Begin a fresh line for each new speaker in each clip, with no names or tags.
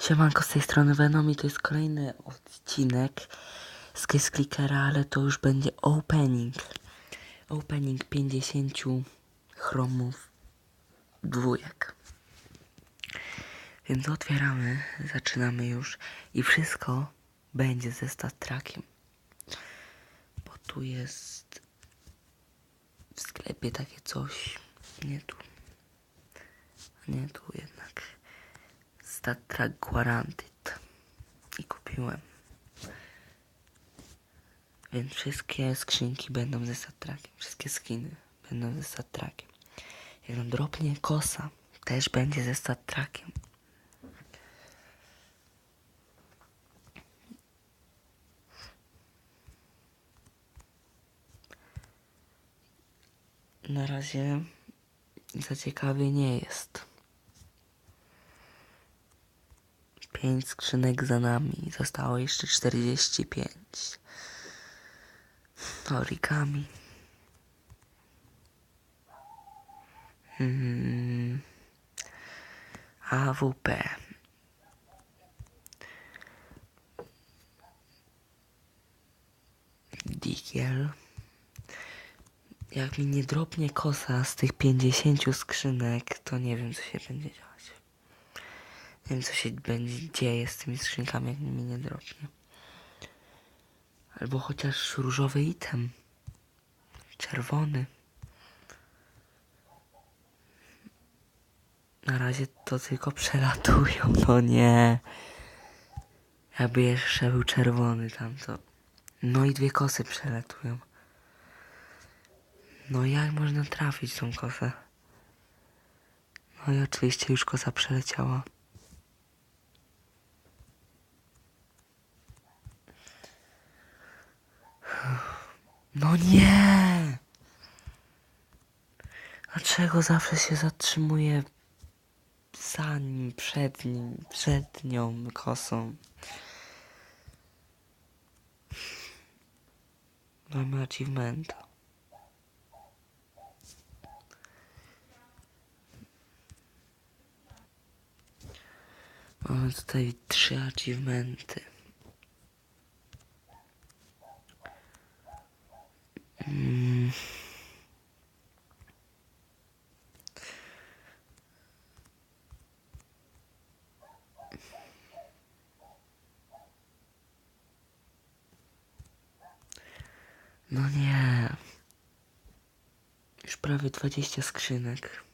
Siemanko, z tej strony Venom i to jest kolejny odcinek z Case Clickera, ale to już będzie opening. Opening 50 chromów dwójek. Więc otwieramy, zaczynamy już i wszystko będzie ze stat trackiem. Bo tu jest w sklepie takie coś. Nie tu. Nie tu jednak. Stat Track Guaranteed. I kupiłem. Więc wszystkie skrzynki będą ze Stat Trackiem. Wszystkie skiny będą ze Stat Trackiem. Jak nam dropnie kosa, też będzie ze Stat Trackiem. Na razie za ciekawie nie jest. Pięć skrzynek za nami. Zostało jeszcze 45. Origami. Hmm. AWP. Digiel. Jak mi nie dropnie kosa z tych 50 skrzynek, to nie wiem co się będzie dziać. Wiem co się będzie dzieje z tymi skrzynkami, jak mi nie dropnie. Albo chociaż różowy item. Czerwony. Na razie to tylko przelatują, no nie. Jakby jeszcze był czerwony tam, to... No i dwie kosy przelatują. No jak można trafić tą kosę? No i oczywiście już kosa przeleciała. No nie! Dlaczego zawsze się zatrzymuje za nim, przed nim, przed nią kosą? Mamy achievementa. Mamy tutaj trzy achievementy. No nie. Już prawie 20 skrzynek.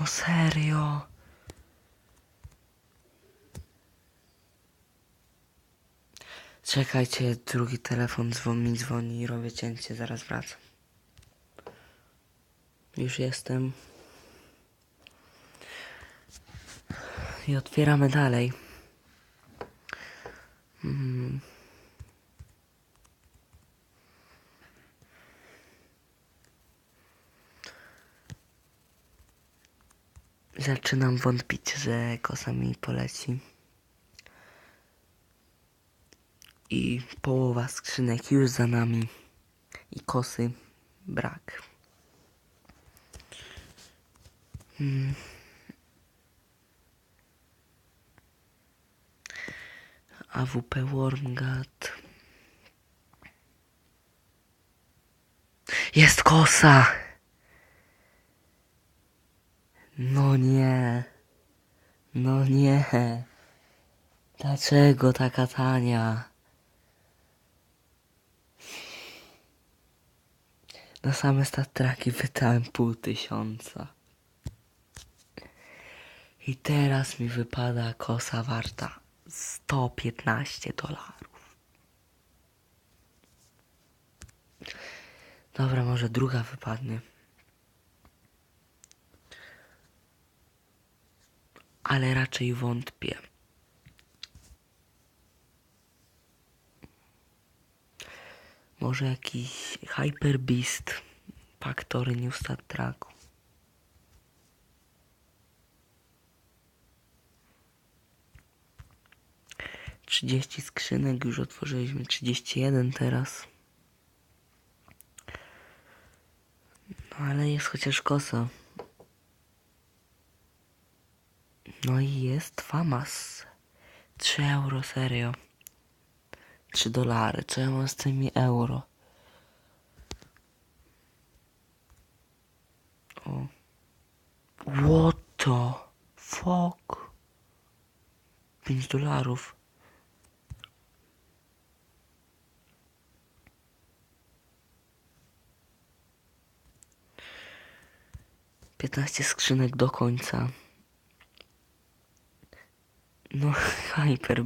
No serio. Czekajcie, drugi telefon dzwoni i robię cięcie, zaraz wracam. Już jestem. I otwieramy dalej. Mm. Zaczynam wątpić, że kosa mi poleci. I połowa skrzynek już za nami. I kosy brak. Mm. AWP Wormgat. Jest kosa! No nie. No nie. Dlaczego taka tania? Na same statraki wydałem pół tysiąca. I teraz mi wypada kosa warta 115 dolarów. Dobra, może druga wypadnie. Ale raczej wątpię. Może jakiś Hyper Beast Factory New Star Tracku. 30 skrzynek, już otworzyliśmy 31 teraz. No ale jest chociaż kosa. No i jest Famas. 3 euro, serio. 3 dolary. Co ja mam z tymi euro? O. What the fuck? 5 dolarów. Piętnaście skrzynek do końca. No, Hyper.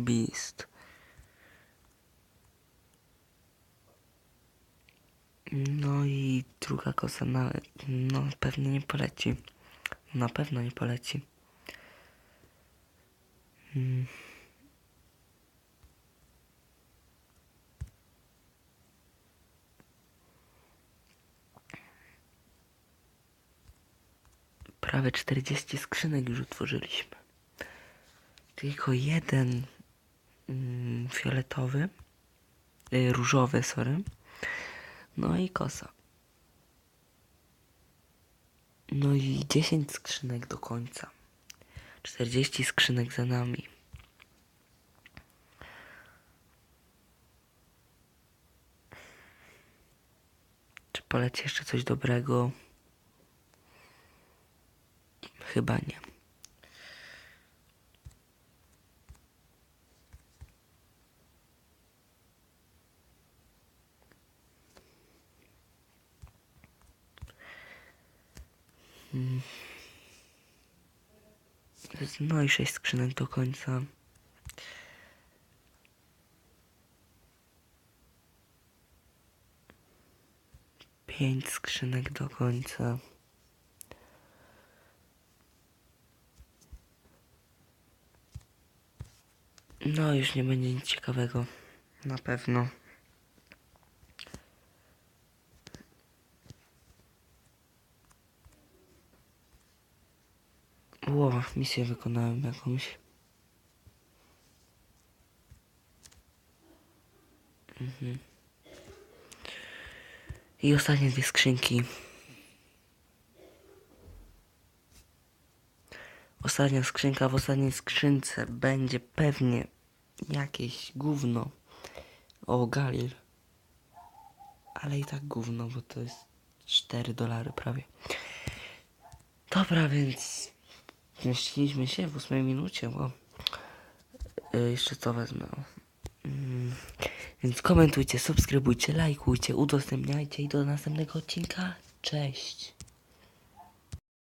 No i druga kosa nawet, no pewnie nie poleci. Na pewno nie poleci. Mm. Prawie 40 skrzynek już otworzyliśmy. Tylko jeden mm, fioletowy, y, różowy, sorry. No i kosa. No i 10 skrzynek do końca. 40 skrzynek za nami. Czy poleci jeszcze coś dobrego? Chyba nie. No i 6 skrzynek do końca. Pięć skrzynek do końca. No już nie będzie nic ciekawego. Na pewno. Ło, misję wykonałem jakąś. Mhm. I ostatnie dwie skrzynki. Ostatnia skrzynka w ostatniej skrzynce będzie pewnie jakieś gówno. O, Galil. Ale i tak gówno, bo to jest 4 dolary prawie. Dobra, więc zmieściliśmy się w ósmej minucie, bo y, jeszcze co wezmę. Mm, Więc komentujcie, subskrybujcie, lajkujcie, udostępniajcie i do następnego odcinka. Cześć!